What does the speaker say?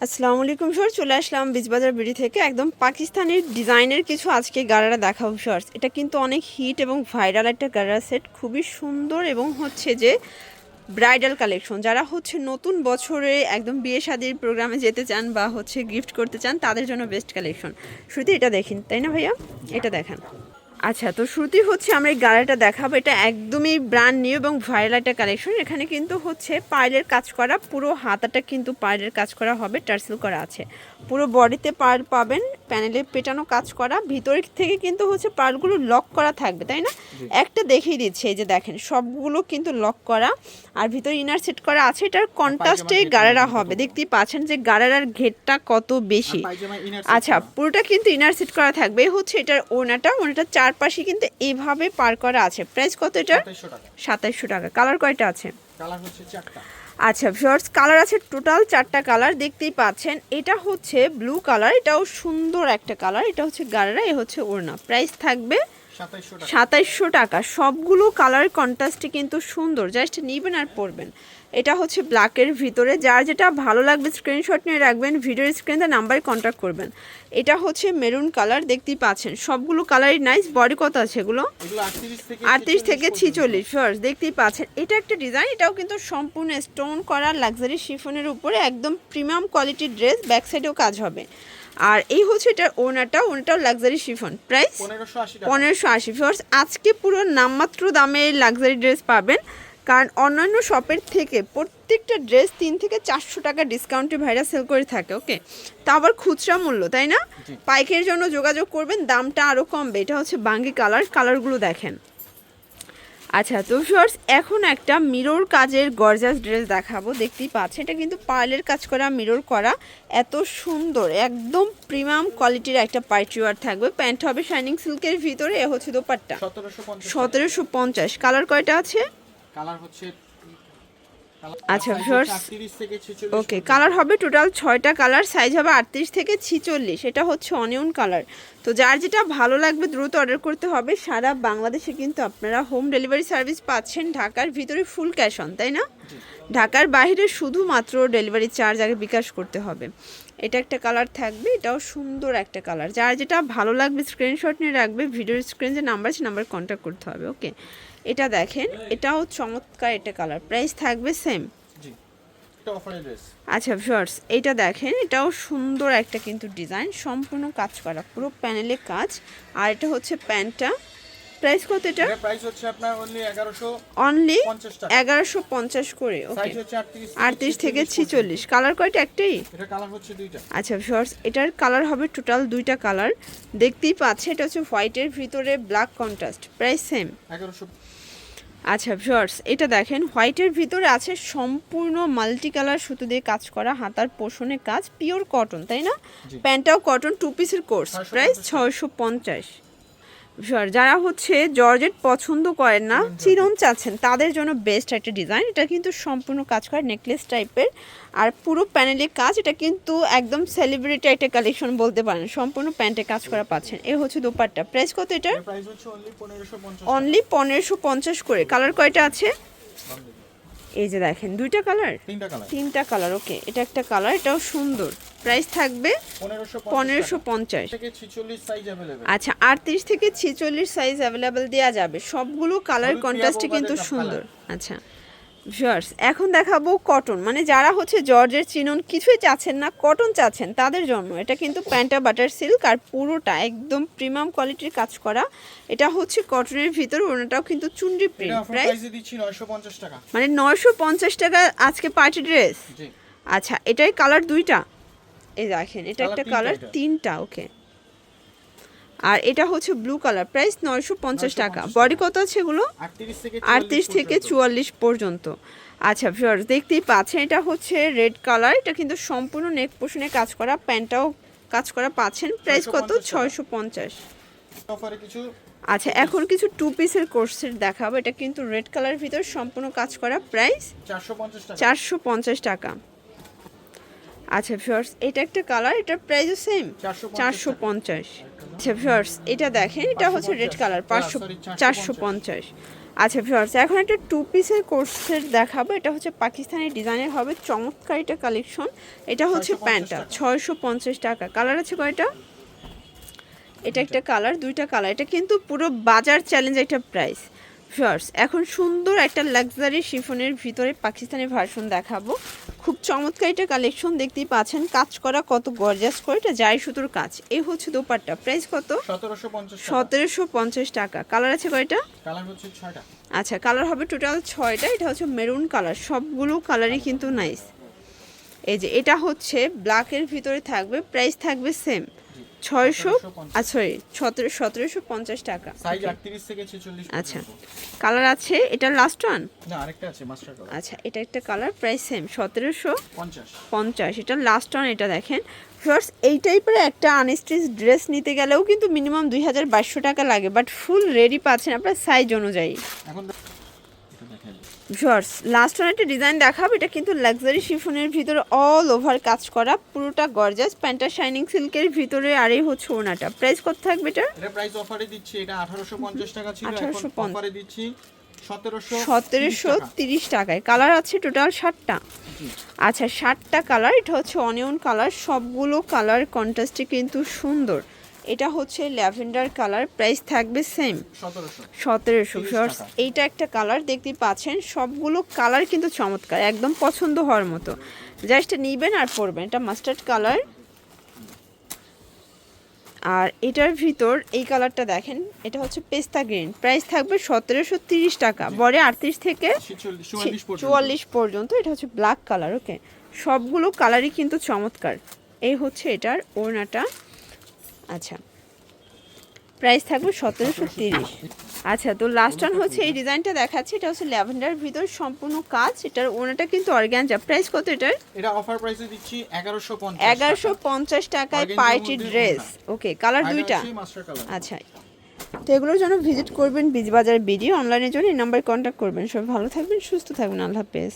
আসসালামু আলাইকুম স্যার চলে আসলাম বীজবাজার বিড়ি থেকে। একদম পাকিস্তানের ডিজাইনের কিছু আজকে গারারা দেখাবো শর্টস এটা কিন্তু অনেক হিট এবং ভাইরাল একটা গারারা সেট। খুবই সুন্দর এবং হচ্ছে যে ব্রাইডাল কালেকশন। যারা হচ্ছে নতুন বছরে একদম বিয়ে শাদির প্রোগ্রামে যেতে চান বা হচ্ছে গিফট করতে চান, তাদের জন্য বেস্ট কালেকশন। শুরুতে এটা দেখেন, তাই না ভাইয়া? এটা দেখান। আচ্ছা তো শ্রুতি হচ্ছে আমরা এই গালাটা দেখাবো। এটা একদমই ব্র্যান্ড নিউ এবং ভাইরাল একটা কালেকশন এখানে কিন্তু হচ্ছে পায়েলের কাজ করা, পুরো হাতাটা কিন্তু পায়েলের কাজ করা হবে, টার্সেল করা আছে। পুরো বডিতে পার পাবেন প্যানেলে পেটানো কাজ করা ভিতর থেকে কিন্তু হচ্ছে পার্লগুলো লক করা থাকবে তাই না? একটা দেখিয়ে দিচ্ছে এই যে দেখেন সবগুলো কিন্তু লক করা আর ভিতরে ইনার সেট করা আছে এটার কন্ট্রাস্টে গাড়ারা হবে। দেখতেই পাচ্ছেন যে গাড়ারার ঘেরটা কত বেশি। আচ্ছা পুরোটা কিন্তু ইনার সেট করা থাকবে হচ্ছে এটার ওনাটা ওনাটা চারপাশে কিন্তু এভাবে পার করা আছে। প্রাইস কত এটা সাতাইশশো টাকা। কালার কয়টা আছে? কালার হচ্ছে চারটা। আচ্ছা শর্টস কালার আছে টোটাল চারটা কালার দেখতেই পাচ্ছেন। এটা হচ্ছে ব্লু কালার এটাও সুন্দর একটা কালার এটা হচ্ছে গাড়েরা এ হচ্ছে ওড়না। প্রাইস থাকবে সাতাইশশো টাকা। সবগুলো কালার কন্ট্রাস্টে কিন্তু সুন্দর। জাস্ট নিবেন আর পরবেন। এটা হচ্ছে ব্ল্যাকের ভিতরে। যার যেটা ভালো লাগবে স্ক্রিনশট নিয়ে রাখবেন ভিডিওর স্ক্রিনে নাম্বারে কন্ট্যাক্ট করবেন। এটা হচ্ছে মেরুন কালার দেখতেই পাচ্ছেন। সবগুলো কালারই নাইস বডি কত আছে এগুলো? আটত্রিশ থেকে আটত্রিশ থেকে 46 ছিচল্লিশ ফার্স্ট দেখতেই পাচ্ছেন। এটা একটা ডিজাইন এটাও কিন্তু সম্পূর্ণ স্টোন করা লাক্সারি শিফনের উপরে। একদম প্রিমিয়াম কোয়ালিটির ড্রেস ব্যাক সাইডেও কাজ হবে। আর এই হচ্ছে এটার ওনাটা ওনাটাও লাক্সারি শিফন প্রাইস পনেরোশো আশি পনেরোশো আজকে পুরো নামমাত্র দামে লাক্সারি ড্রেস পাবেন কারণ অন্যান্য শপের থেকে প্রত্যেকটা ড্রেস তিন থেকে চারশো টাকা ডিসকাউন্টে ভাইরা সেল করে থাকে ওকে তা আবার খুচরা মূল্য তাই না। পাইকের জন্য যোগাযোগ করবেন দামটা আরও কমবে। এটা হচ্ছে বাঙ্গি কালার কালারগুলো দেখেন। আচ্ছা তো শর্টস এখন একটা মিরর কাজের গর্জাস ড্রেস দেখাবো। দেখতেই পাচ্ছেন এটা কিন্তু পার্লের কাজ করা মিরর করা। এত সুন্দর একদম প্রিমিয়াম কোয়ালিটির একটা পাইট্রিওয়ার থাকবে। প্যান্ট হবে শাইনিং সিল্কের ভিতরে এ হচ্ছে দোপাট্টা। সতেরোশো পঞ্চাশ। সতেরোশো পঞ্চাশ। কালার কয়টা আছে? কালার হচ্ছে আচ্ছা, ছেচল্লিশ ওকে কালার হবে টোটাল ছয়টা কালার সাইজ হবে আটত্রিশ থেকে ছিচল্লিশ। এটা হচ্ছে অনিয়ন কালার তো যার যেটা ভালো লাগবে দ্রুত অর্ডার করতে হবে। সারা বাংলাদেশে কিন্তু আপনারা হোম ডেলিভারি সার্ভিস পাচ্ছেন ঢাকার ভিতরে ফুল ক্যাশ অন তাই না? ঢাকার বাইরে শুধুমাত্র ডেলিভারি চার্জ আগে বিকাশ করতে হবে। এটা একটা কালার থাকবে এটাও সুন্দর একটা কালার যার যেটা ভালো লাগবে স্ক্রিনশট নিয়ে রাখবে ভিডিওর স্ক্রিন যে নাম্বার আছে নাম্বার কন্ট্যাক্ট করতে হবে ওকে এটা দেখেন এটাও চমৎকার এটা কালার প্রাইস থাকবে সেম আচ্ছা ভিউয়ার্স এটা দেখেন এটাও সুন্দর একটা কিন্তু ডিজাইন সম্পূর্ণ কাজ করা পুরো প্যানেলে কাজ। আর এটা হচ্ছে প্যান্টটা প্রাইস কত এটা? প্রাইস হচ্ছে আপনার অনলি এগারোশো অনলি পঞ্চাশ টাকা। এগারোশো পঞ্চাশ করে ওকে সাইজ হচ্ছে আটত্রিশ আটত্রিশ থেকে ছিচল্লিশ। কালার কয়টা একটাই? এটা কালার হচ্ছে দুইটা। আচ্ছা ভিউয়ার্স এটার কালার হবে টোটাল দুইটা কালার দেখতেই পাচ্ছে এটা হচ্ছে হোয়াইটের ভিতরে ব্ল্যাক কন্ট্রাস্ট প্রাইস সেম এগারোশো। আচ্ছা ভিউয়ার্স এটা দেখেন হোয়াইটের ভিতরে আছে সম্পূর্ণ মাল্টি কালার সুতো দিয়ে কাজ করা হাতার পোষণে কাজ পিওর কটন তাই না। প্যান্টটাও কটন টু পিসের কোর্স প্রাইস ছয়শো পঞ্চাশ। যারা হচ্ছে জর্জেট পছন্দ করেন না চিরন চাচ্ছেন তাদের জন্য বেস্ট একটা ডিজাইন এটা কিন্তু সম্পূর্ণ কাজ করা নেকলেস টাইপের আর পুরো প্যানেলে কাজ এটা কিন্তু একদম সেলিব্রিটি একটা কালেকশন বলতে পারেন। সম্পূর্ণ প্যান্টে কাজ করা পাচ্ছেন। এ হচ্ছে দোপাট্টা। প্রাইস কত হচ্ছে অনলি পনেরোশো পঞ্চাশ করে। কালার কয়টা আছে? এই যে দেখেন দুইটা কালার তিনটা কালার ওকে এটা একটা কালার এটাও সুন্দর। প্রাইস থাকবে পনেরোশো পঞ্চাশ আচ্ছা আটত্রিশ থেকে ছেচল্লিশ সাইজ অ্যাভেলেবেল দেওয়া যাবে। সবগুলো কালার কন্ট্রাস্টে কিন্তু সুন্দর। আচ্ছা ভিউয়ার্স এখন দেখাবো কটন মানে যারা হচ্ছে জর্জের চিনন কিছুই চাচ্ছেন না কটন চাচ্ছেন তাদের জন্য। এটা কিন্তু প্যান্টা বাটার সিল্ক আর পুরোটা একদম প্রিমিয়াম কোয়ালিটির কাজ করা। এটা হচ্ছে কটনের ভিতর ওনাটাও কিন্তু চুনরি প্রিন্ট প্রাইস মানে নয়শো পঞ্চাশ টাকা আজকে পার্টি ড্রেস আচ্ছা এটাই কালার দুইটা? এই দেখেন এটা একটা কালার তিনটা ওকে। আর এটা হচ্ছে ব্লু কালার প্রাইস নয়শো পঞ্চাশ টাকা। বডি কত আছে এগুলো? আটত্রিশ থেকে চুয়াল্লিশ পর্যন্ত। আচ্ছা ভিউয়ার্স দেখতেই পাচ্ছেন এটা হচ্ছে রেড কালার এটা কিন্তু সম্পূর্ণ নেক পোষণে কাজ করা প্যান্টটাও কাজ করা পাচ্ছেন। প্রাইস কত? 650 ছয়শো পঞ্চাশ। আচ্ছা এখন কিছু টু পিসের কোর্সের দেখাবো। এটা কিন্তু রেড কালার ভিতর সম্পূর্ণ কাজ করা প্রাইস চারশো পঞ্চাশ টাকা। আচ্ছা ভিউয়ার্স এটা একটা কালার এটার প্রাইসও সেম 450 চারশো পঞ্চাশ। আচ্ছা ভিউয়ার্স এটা দেখেন এটা হচ্ছে রেড কালার পাঁচশো sorry, 450 চারশো পঞ্চাশ। আচ্ছা ভিউয়ার্স এখন একটা টু পিসের কোর্সের দেখাবো এটা হচ্ছে পাকিস্তানি ডিজাইনের হবে চমৎকার এটা কালেকশন এটা হচ্ছে 650 প্যান্টটা টাকা। ছয়শো পঞ্চাশ টাকা। কালার আছে কয়টা? এটা একটা কালার দুইটা কালার এটা কিন্তু পুরো বাজার চ্যালেঞ্জ একটা প্রাইস ভিউয়ার্স এখন সুন্দর একটা লাক্সারি শিফনের ভিতরে পাকিস্তানি ভার্সন দেখাবো। খুব চমৎকার এটা কালেকশন দেখতেই পাচ্ছেন। কাজ করা কত গর্জাস করে। এটা যাই সুতোর কাজ। এই হচ্ছে দোপাট্টা। প্রাইস কত? সতেরোশো পঞ্চাশ টাকা। সতেরোশো পঞ্চাশ টাকা। কালার আছে কয়টা? কালার হচ্ছে ছয়টা। আচ্ছা কালার হবে টোটাল ছয়টা। এটা হচ্ছে মেরুন কালার সবগুলো কালারই কিন্তু নাইস এই যে এটা হচ্ছে ব্ল্যাকের ভিতরে থাকবে। প্রাইস থাকবে সেম ছয়শো 1750 আচ্ছা সরি সতেরো সতেরোশো পঞ্চাশ টাকা। আচ্ছা। কালার আছে? এটা লাস্ট ওয়ান আচ্ছা এটা একটা কালার প্রাইস সেম সতেরোশো পঞ্চাশ। এটা লাস্ট ওয়ান এটা দেখেন। ফার্স্ট এই টাইপের একটা আনস্টিচ ড্রেস নিতে গেলেও কিন্তু মিনিমাম দুই হাজার বাইশশো টাকা লাগে বাট ফুল রেডি পাচ্ছেন আপনার সাইজ অনুযায়ী এখন দেখ- এটা দেখাই দিই। ভিউয়ার্স লাস্ট ওয়ান একটা ডিজাইন দেখাবো এটা কিন্তু লাক্সারি শিফনের ভিতরে অল ওভার কাজ করা পুরোটা গর্জাস প্যান্টটা শাইনিং সিল্কের ভিতরে আর এই হচ্ছে ওনাটা। প্রাইস কত থাকবে এটা এটা প্রাইস অফারে দিচ্ছি এটা আঠারোশো পঞ্চাশ টাকা ছিল এখন 1850 অফারে দিচ্ছি সতেরোশো সতেরোশো তিরিশ টাকায়। কালার আছে টোটাল ষাটটা। আচ্ছা ষাটটা কালার এটা হচ্ছে অনিয়ন কালার সবগুলো কালার কন্ট্রাস্টে কিন্তু সুন্দর। এটা হচ্ছে ল্যাভেন্ডার কালার প্রাইস থাকবে সেম সতেরোশো। সতেরোশো 30 শর্টস টাকা। এইটা একটা কালার দেখতে পাচ্ছেন সবগুলো কালার কিন্তু চমৎকার একদম পছন্দ হওয়ার মতো। জাস্ট নিবেন আর পরবেন এটা মাস্টার্ড কালার। আর এটার ভিতর এই কালারটা দেখেন এটা হচ্ছে পেস্তা গ্রিন প্রাইস থাকবে সতেরোশো তিরিশ টাকা। বরে আটত্রিশ থেকে চুয়াল্লিশ পর্যন্ত। চুয়াল্লিশ পর্যন্ত এটা হচ্ছে ব্ল্যাক কালার ওকে সবগুলো কালারই কিন্তু চমৎকার। এই হচ্ছে এটার ওড়নাটা। আচ্ছা। প্রাইস থাকবে সতেরোশো তিরিশ। আচ্ছা তো লাস্ট ওয়ান হচ্ছে এই ডিজাইনটা দেখাচ্ছি এটা হচ্ছে ল্যাভেন্ডার ভিতর সম্পূর্ণ কাজ এটার ওড়নাটা কিন্তু অর্গ্যানজা প্রাইস কত এটার? এটা অফার প্রাইসে দিচ্ছি এগারোশো পঞ্চাশ এগারোশো পঞ্চাশ টাকায় Organza party dress okay colour দুইটা? আচ্ছা। তো এগুলোর জন্য ভিজিট করবেন বীজবাজার বিডি অনলাইনের জন্য এই নাম্বারে কন্ট্যাক্ট করবেন। সবাই ভালো থাকবেন সুস্থ থাকবেন আল্লাহ হাফেজ।